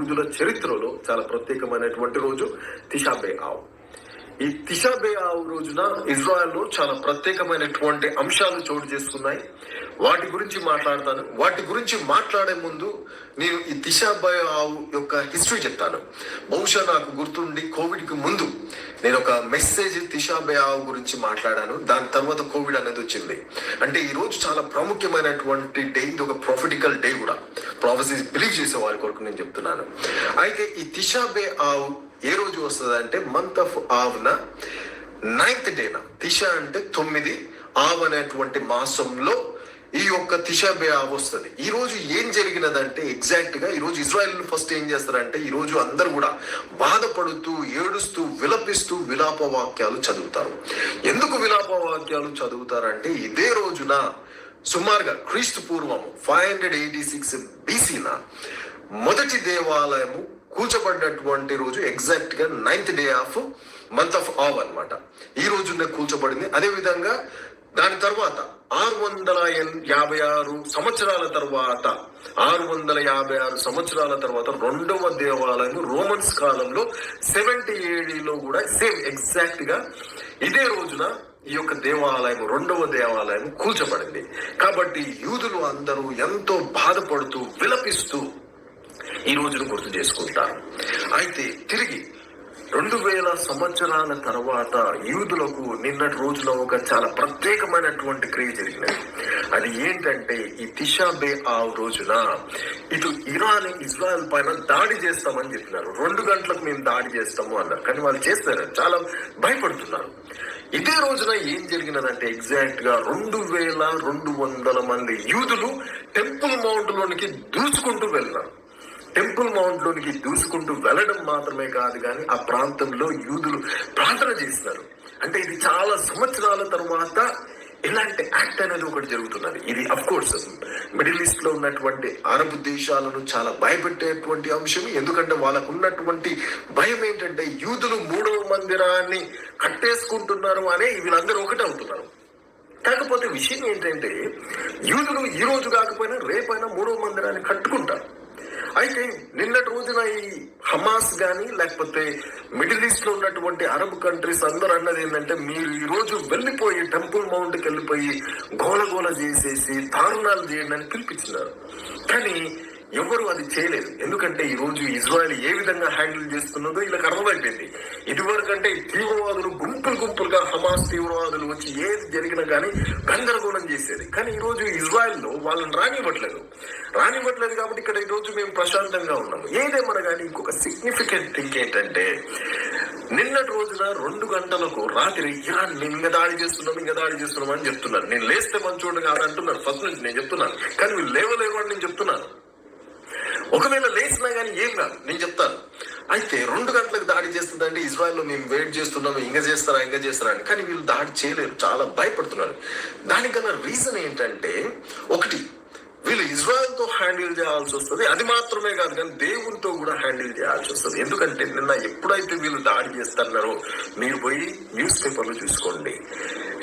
యూదుల చరిత్రలో చాలా ప్రత్యేకమైనటువంటి రోజు తిషాబే ఆవు. ఈ తిషాబే ఆవు రోజున ఇజ్రాయెల్లో చాలా ప్రత్యేకమైనటువంటి అంశాలు చోటు చేసుకున్నాయి. వాటి గురించి మాట్లాడతాను. వాటి గురించి మాట్లాడే ముందు నేను ఈ దిశాబాయ్ ఆవు యొక్క హిస్టరీ చెప్తాను. బహుశా నాకు గుర్తుండి కోవిడ్కి ముందు నేను ఒక మెసేజ్ తిషాబే ఆవు గురించి మాట్లాడాను. దాని తర్వాత కోవిడ్ అనేది వచ్చింది. అంటే ఈ రోజు చాలా ప్రాముఖ్యమైనటువంటి డే ఇది ఒక ప్రాఫిటికల్ డే కూడా. ప్రాఫెసీస్ బిలీవ్ చేసే వారి కొరకు నేను చెప్తున్నాను. అయితే ఈ తిషాబే ఆవు ఏ రోజు వస్తుంది అంటే మంత్ ఆఫ్ ఆవున నైన్త్ డేన దిశ అంటే తొమ్మిది ఆవ్ అనేటువంటి మాసంలో ఈ యొక్క తిషాబే ఆవు వస్తుంది ఈ రోజు ఏం జరిగినదంటే ఎగ్జాక్ట్గా ఈ రోజు ఇజ్రాయెల్ ఫస్ట్ ఏం చేస్తారంటే ఈ రోజు అందరూ కూడా బాధపడుతూ ఏడుస్తూ విలపిస్తూ విలాప వాక్యాలు చదువుతారు. ఎందుకు విలాప వాక్యాలు చదువుతారంటే ఇదే రోజున సుమారుగా క్రీస్తు పూర్వం ఫైవ్ హండ్రెడ్ ఎయిటీ సిక్స్ బీసీన మొదటి దేవాలయము కూల్చబడినటువంటి రోజు ఎగ్జాక్ట్గా ninth day of month of Av అనమాట ఈ రోజునే కూల్చబడింది. అదే విధంగా దాని తర్వాత ఆరు వందల యాభై ఆరు సంవత్సరాల తర్వాత ఆరు వందల యాభై ఆరు సంవత్సరాల తర్వాత రెండవ దేవాలయం రోమన్స్ కాలంలో సెవెంటీ ఏడీలో కూడా సేమ్ ఎగ్జాక్ట్గా ఇదే రోజున ఈ యొక్క దేవాలయం రెండవ దేవాలయం కూల్చబడింది. కాబట్టి యూదులు అందరూ ఎంతో బాధపడుతూ విలపిస్తూ ఈ రోజును గుర్తు చేసుకుంటారు అయితే తిరిగి రెండు వేల సంవత్సరాల తర్వాత యూదులకు నిన్నటి రోజున ఒక చాలా ప్రత్యేకమైనటువంటి క్రియ జరిగినది. అది ఏంటంటే ఈ తిషాబే ఆ రోజున ఇటు ఇరాన్ ఇజ్రాయెల్ పైన దాడి చేస్తామని చెప్పినారు. రెండు గంటలకు మేము దాడి చేస్తాము అన్నారు. కానీ వాళ్ళు చేస్తారు. చాలా భయపడుతున్నారు. ఇదే రోజున ఏం జరిగినదంటే ఎగ్జాక్ట్గా రెండు వేల రెండు వందల మంది యూదులు టెంపుల్ మౌంట్ లోనికి దూసుకుంటూ వెళ్ళినారు. టెంపుల్ మౌంట్ లోనికి దూసుకుంటూ వెళ్ళడం మాత్రమే కాదు కానీ ఆ ప్రాంతంలో యూదులు ప్రార్థన చేస్తారు అంటే ఇది చాలా సంవత్సరాల తర్వాత ఇలాంటి యాక్ట్ అనేది ఒకటి జరుగుతున్నది. ఇది అఫ్ కోర్స్ మిడిల్ ఈస్ట్లో ఉన్నటువంటి అరబ్ దేశాలను చాలా భయపెట్టేటువంటి అంశం. ఎందుకంటే వాళ్ళకు ఉన్నటువంటి భయం ఏంటంటే యూదులు మూడవ మందిరాన్ని కట్టేసుకుంటున్నారు అనే వీళ్ళందరూ ఒకటి అవుతున్నారు. కాకపోతే విషయం ఏంటంటే యూదులు ఈ రోజు కాకపోయినా రేపైనా మూడవ మందిరాన్ని కట్టుకుంటారు. అయితే నిన్నటి రోజున ఈ హమాస్ కానీ లేకపోతే మిడిల్ ఈస్ట్లో ఉన్నటువంటి అరబ్ కంట్రీస్ అందరూ అన్నది ఏంటంటే మీరు ఈ రోజు వెళ్ళిపోయి టెంపుల్ మౌంట్కి వెళ్ళిపోయి గోలగోల చేసేసి దారుణాలు చేయండి అని పిలిపించినారు. కానీ ఎవరు అది చేయలేదు. ఎందుకంటే ఈ రోజు ఇజ్రాయెల్ ఏ విధంగా హ్యాండిల్ చేస్తున్నదో వీళ్ళకి అర్థమైపోయింది. ఇదివరకంటే తీవ్రవాదులు గుంపులు గుంపులుగా హమాస్ తీవ్రవాదులు వచ్చి ఏది జరిగినా కానీ గందరగోళం చేసేది. కానీ ఈ రోజు ఇజ్రాయెల్లో వాళ్ళని రానివ్వట్లేదు. రానివ్వట్లేదు కాబట్టి ఇక్కడ ఈ రోజు మేము ప్రశాంతంగా ఉన్నాము. ఏదేమన్నా కానీ ఇంకొక సిగ్నిఫికెంట్ థింగ్ ఏంటంటే నిన్నటి రోజున రెండు గంటలకు రాత్రి ఇరాన్ మేము ఇంకా దాడి చేస్తున్నాం ఇంకా దాడి చేస్తున్నాం అని చెప్తున్నారు. నేను లేస్తే మంచోడు కాదు కాదంటున్నారు. ఫస్ట్ నుంచి నేను చెప్తున్నాను. కానీ వీళ్ళు లేవలేవు అని నేను చెప్తున్నాను. ఒకవేళ లేచినా కానీ ఏం కాదు. నేను చెప్తాను. అయితే రెండు గంటలకు దాడి చేస్తుందంటే ఇజ్రాయెల్లో మేము వెయిట్ చేస్తున్నాము ఇంకా చేస్తారా ఇంకా చేస్తారా అని. కానీ వీళ్ళు దాడి చేయలేరు. చాలా భయపడుతున్నారు. దానికన్నా రీజన్ ఏంటంటే ఒకటి వీళ్ళు ఇజ్రాయెల్తో హ్యాండిల్ చేయాల్సి వస్తుంది. అది మాత్రమే కాదు కానీ దేవునితో కూడా హ్యాండిల్ చేయాల్సి వస్తుంది. ఎందుకంటే నిన్న ఎప్పుడైతే వీళ్ళు దాడి చేస్తున్నారో మీరు పోయి న్యూస్ పేపర్లు చూసుకోండి.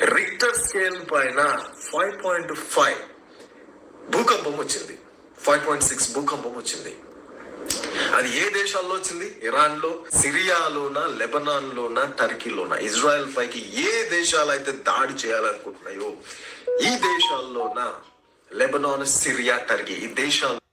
రిక్టర్ స్కేల్ పైన ఫైవ్ పాయింట్ ఫైవ్ భూకంపం వచ్చింది. ఫైవ్ పాయింట్ సిక్స్ భూకంపం వచ్చింది. అది ఏ దేశాల్లో వచ్చింది? ఇరాన్లో సిరియాలోనా సిరియాలోన లెబనాన్ లోన టర్కీలోన? ఇజ్రాయెల్ పైకి ఏ దేశాలు అయితే దాడి చేయాలనుకుంటున్నాయో ఈ దేశాల్లోన? లెబనాన్ సిరియా టర్కీ ఈ దేశాల్లో